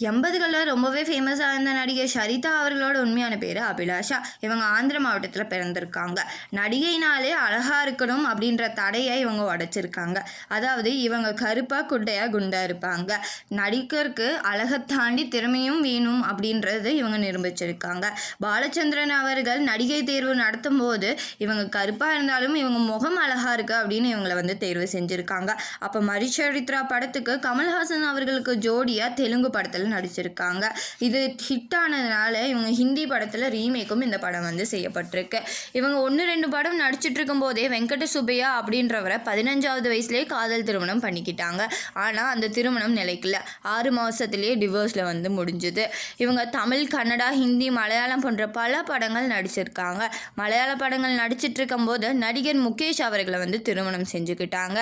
எண்பதுகளில் ரொம்பவே ஃபேமஸாக இருந்த நடிகை ஷரிதா அவர்களோட உண்மையான பேர் அபிலாஷா. இவங்க ஆந்திர மாவட்டத்தில் பிறந்திருக்காங்க. நடிகைனாலே அழகாக இருக்கணும் அப்படின்ற தடையை இவங்க உடைச்சிருக்காங்க. அதாவது இவங்க கருப்பாக குட்டையாக குண்டாக இருப்பாங்க. நடிகருக்கு அழகை தாண்டி திறமையும் வேணும் அப்படின்றது இவங்க நிரூபிச்சிருக்காங்க. பாலச்சந்திரன் அவர்கள் நடிகை தேர்வு நடத்தும் போது இவங்க கருப்பாக இருந்தாலும் இவங்க முகம் அழகாக இருக்கு அப்படின்னு இவங்களை வந்து தேர்வு செஞ்சுருக்காங்க. அப்போ மரிச்சரித்ரா படத்துக்கு கமல்ஹாசன் அவர்களுக்கு ஜோடியாக தெலுங்கு படத்தில் நடிச்சிருக்காங்க. இது ஹிட் ஆனதுனால இவங்க ஹிந்தி படத்தில் ரீமேக்கும் இந்த படம் வந்து செய்யப்பட்டிருக்கு. இவங்க ஒன்று ரெண்டு படம் நடிச்சிட்டு இருக்கும்போதே வெங்கட சுப்பையா அப்படின்றவரை பதினஞ்சாவது வயசுலேயே காதல் திருமணம் பண்ணிக்கிட்டாங்க. ஆனால் அந்த திருமணம் நிலைக்கல. ஆறு மாதத்துலேயே டிவோர்ஸில் வந்து முடிஞ்சுது. இவங்க தமிழ் கன்னடா ஹிந்தி மலையாளம் போன்ற பல படங்கள் நடிச்சிருக்காங்க. மலையாள படங்கள் நடிச்சிட்டு இருக்கும்போது நடிகர் முகேஷ் அவர்களை வந்து திருமணம் செஞ்சுக்கிட்டாங்க.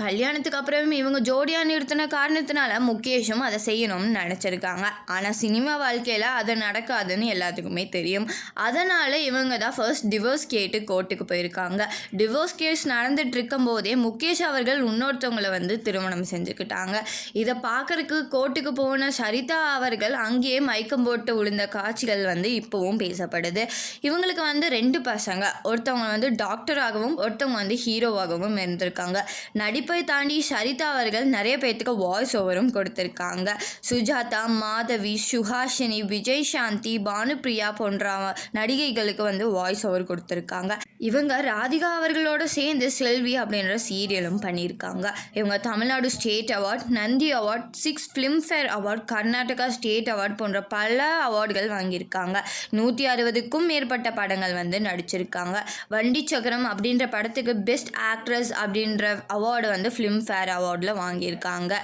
கல்யாணத்துக்கு அப்புறம் இவங்க ஜோடியாக நிறுத்தின காரணத்தினால முகேஷும் அதை செய்யணும்னு நினச்சிருக்காங்க. ஆனால் சினிமா வாழ்க்கையில் அது நடக்காதுன்னு எல்லாத்துக்குமே தெரியும். அதனால் இவங்க தான் ஃபர்ஸ்ட் டிவோர்ஸ் கேட்டு கோர்ட்டுக்கு போயிருக்காங்க. டிவோர்ஸ் கேஸ் நடந்துட்டு இருக்கும்போதே முகேஷ் அவர்கள் இன்னொருத்தவங்களை வந்து திருமணம் செஞ்சுக்கிட்டாங்க. இதை பார்க்கறதுக்கு கோர்ட்டுக்கு போன சரிதா அவர்கள் அங்கேயே மயக்கம் போட்டு விழுந்த காட்சிகள் வந்து இப்போவும் பேசப்படுது. இவங்களுக்கு வந்து ரெண்டு பசங்க. ஒருத்தவங்க வந்து டாக்டராகவும் ஒருத்தவங்க வந்து ஹீரோவாகவும் இருந்திருக்காங்க. நடிப்பை தாண்டி சரிதா அவர்கள் நிறைய பேர்த்துக்கு வாய்ஸ் ஓவரும் கொடுத்துருக்காங்க. சுஜாதா மாதவி சுஹாஷினி விஜய் சாந்தி பானுப்ரியா போன்ற நடிகைகளுக்கு வந்து வாய்ஸ் ஓவர் கொடுத்துருக்காங்க. இவங்க ராதிகா அவர்களோட சேர்ந்து செல்வி அப்படின்ற சீரியலும் பண்ணியிருக்காங்க. இவங்க Tamil Nadu state award Nandi award six Filmfare award Karnataka state award போன்ற பல அவார்டுகள் வாங்கியிருக்காங்க. நூற்றி அறுபதுக்கும் மேற்பட்ட படங்கள் வந்து நடிச்சிருக்காங்க. வண்டி சக்கரம் அப்படின்ற படத்துக்கு பெஸ்ட் ஆக்ட்ரஸ் அப்படின்ற அவார்டு வந்து ஃபிலிம்ஃபேர் அவார்டில் வாங்கியிருக்காங்க.